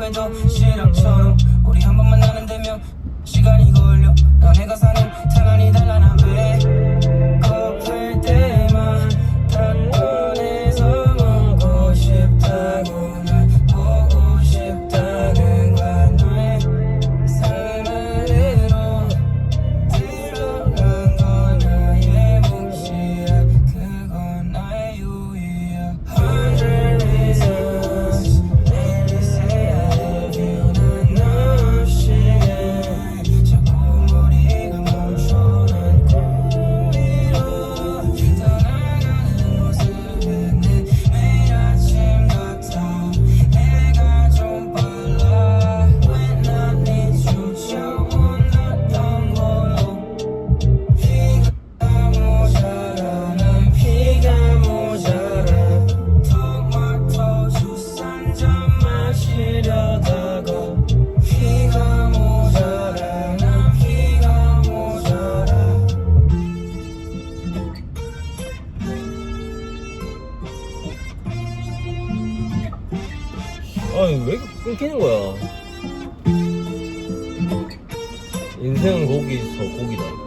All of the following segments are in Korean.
하나는 왜 이렇게 끊기는 거야? 인생은 고기서 고기다.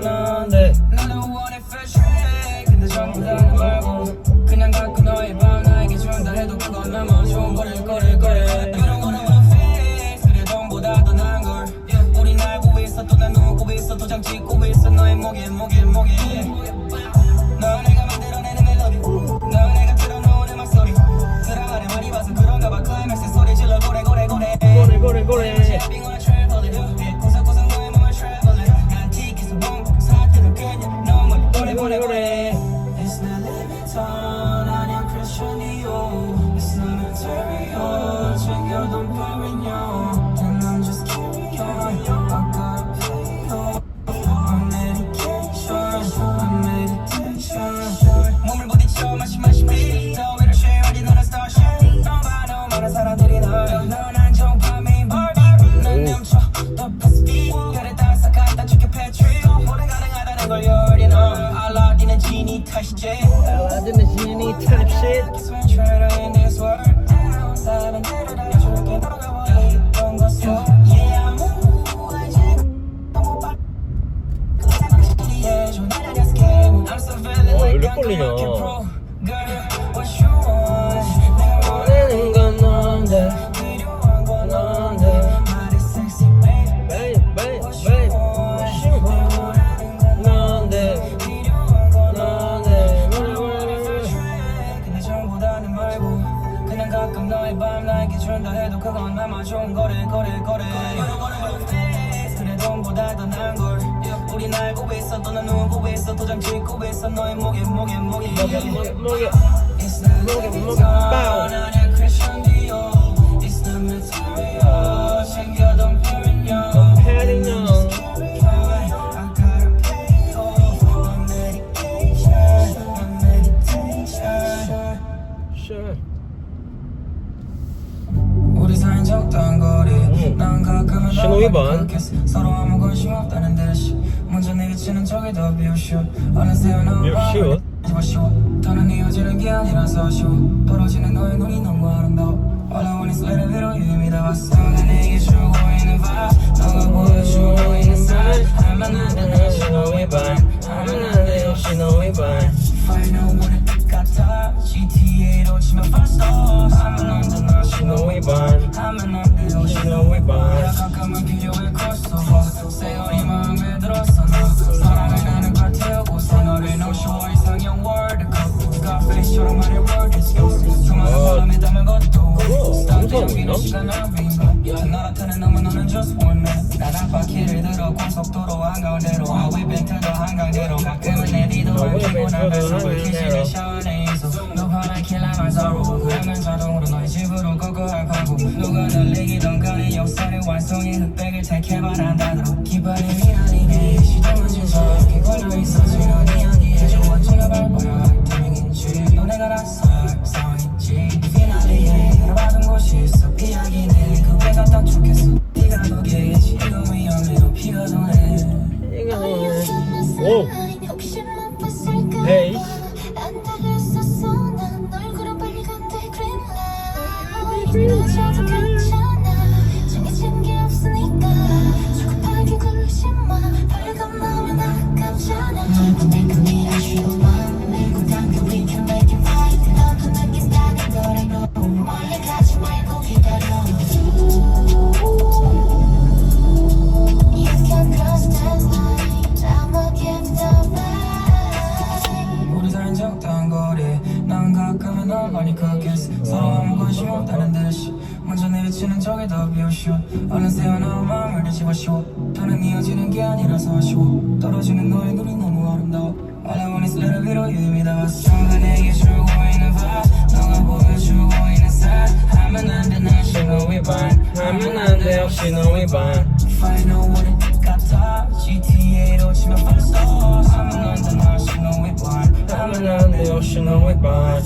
넌데. 나도 원해 track 근데 전부 다는 말고 그냥 갖고 너의 방 나에게 준다 해도 그건 나만 좋은 거릴 거릴 거래 wanna want fix. 그래 돈보다 더 나은 걸. 우린 알고 있어 또난 누고 있어 도장 찍고 있어 너의 목에 목에 목에 우린 알고 있어 또난 누고 있어 도장 찍고 있어 너의 목에 목에 목에. It's not It's material 챙겨둔. 우리 적당한 거리 난 가끔은 음. 신호 위반. 그렇겠어. 서로 아무 관심 없다는 듯이 지는 저게 더 비웃슈 어느새 너무 비웃슈 쉬워 더는 이어지는 게 아니라서 쉬워 벌어지는 너의 눈이 너무 아름다워. All I want is little little 이미 다 왔어. 난 내게 주고 있는 vibe. 너가 보여주고 있는 sign I'm an under 역시 너의 반 I'm an under 역시 너의 반 Final one 같아 GTA로 치면 first stars I'm an under 역시 너의 반 I'm an under 역시 너의 반 가끔은 필요해 crossover. 세월이 마음에 들었어 속도로 한강대로 하위 벤트도 한강대로. 가끔은 내비도 알기고 나면서 불키시 부딪히는 저게 더 비어쉬워 어느새 하나와 마음을 뒤집어 씌워 더는 이어지는 게 아니라서 아쉬워. 떨어지는 너의 눈이 너무 아름다워. All I want is a little bit of you 이미 다 왔어 너가 내게 주고 있는 vibe 너가 보여주고 있는 side 하면 안돼 난 신호위 반. 하면 안돼 역시 너위 반. If I know what it 같아 GTA로 치면 벌써. 하면 안돼 난 신호위 반. 하면 안돼 역시 너위 반.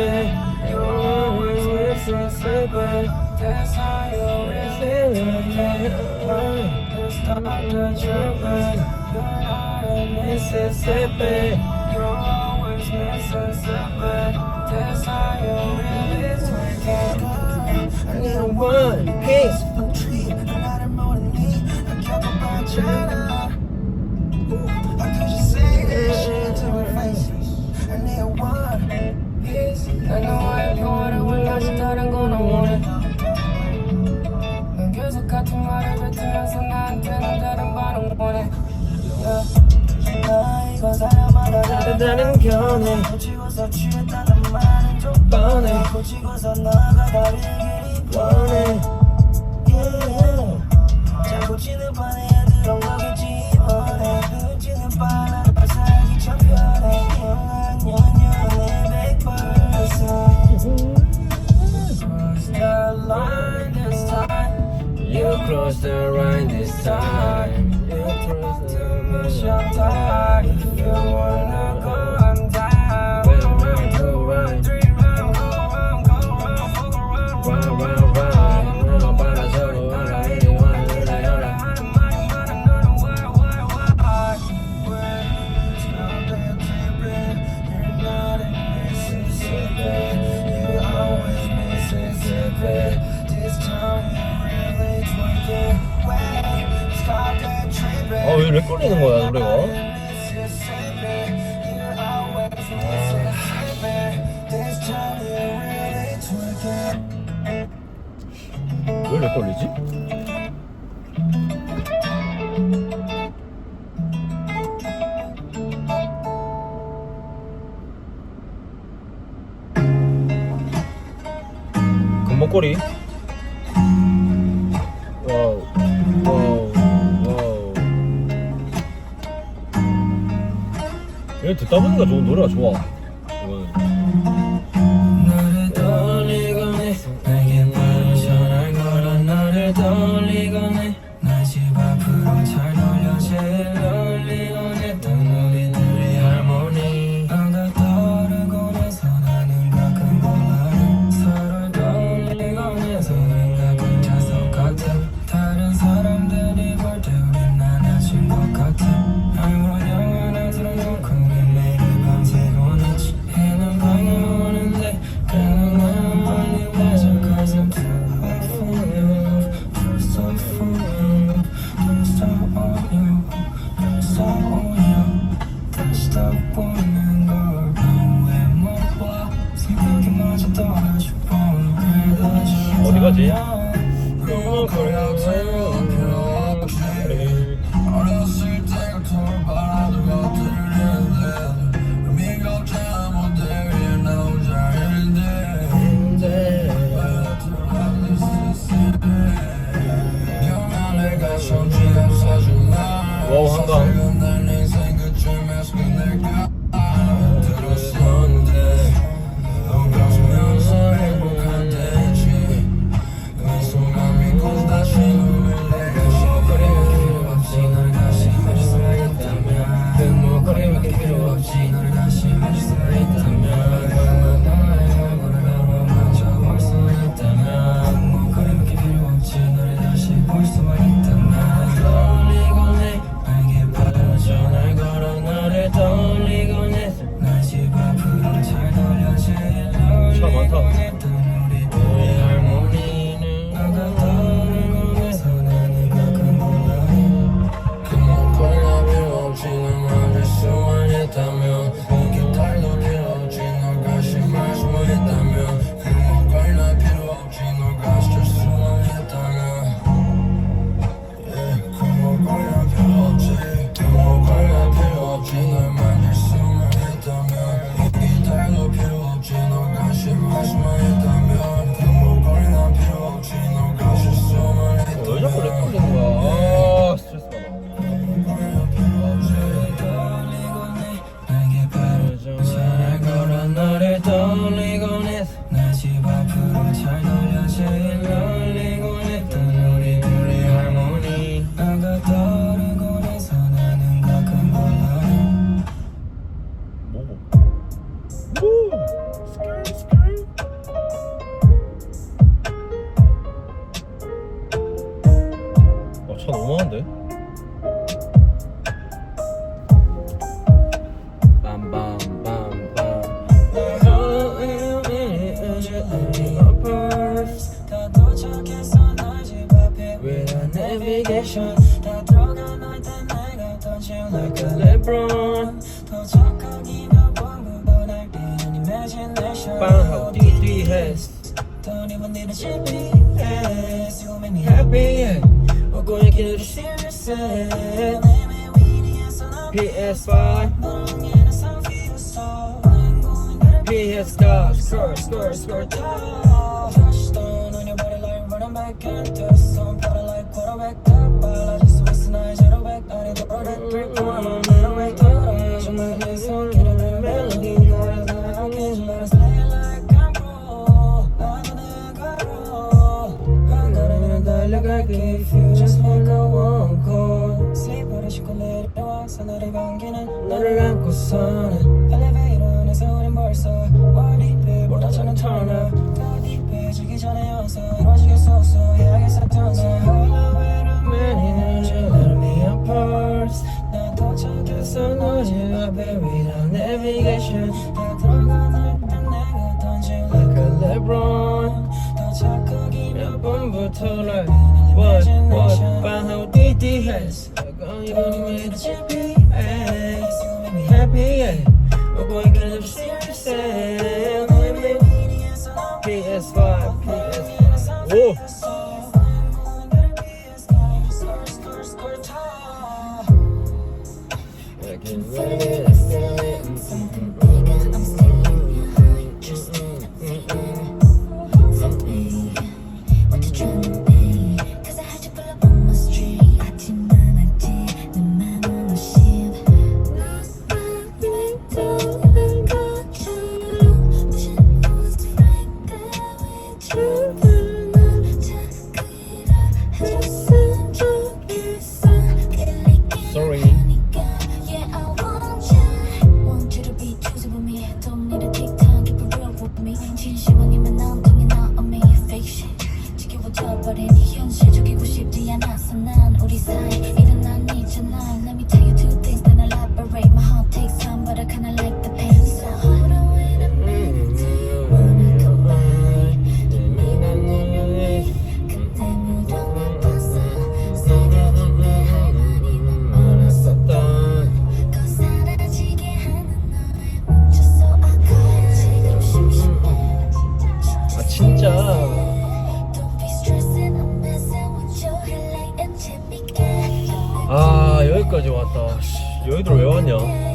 babe. You always with me, say babe. That's how you always feel me. That's not the truth, babe. You're Mississippi. Always Mississippi. That's how you. I need one piece. 다른 견해 고치고서 취했다는 말은 좀 뻔해 고치고서 너가 다른 길이 뻔해 잘 고치는 반에 들어온 거겠지 원해 눈치는 빨라 날 살기 참 편해 영한 연연의 100% Cross the line this time. You cross the line this time. the shelter if you wanna 왜 이렇게 걸리지? 목걸이. 와우 와우 와우. 이거 듣다 보니까 좋은 노래가 좋아. 시간에 나 집 앞으로 잘 돌려 제일 어디 가지? satisfied. Be his God, skirt, skirt, skirt. On your body like running back. Some like quarterback. I just the product. 내 방귀는 너를 안고서는 엘리베이터에서는 벌써 머리를 몰아차는 터널 더 딥해지기 전에 어서 이루어지겠어 어서 해야겠어 던져 All away from many nights Let me on purse 난 도착했어 너지 My baby on navigation 다 들어가들 땐 내가 던질 Like a LeBron 더 착하기 몇 번부터 Like 진짜. 아 여기까지 왔다. 여의도 왜 왔냐?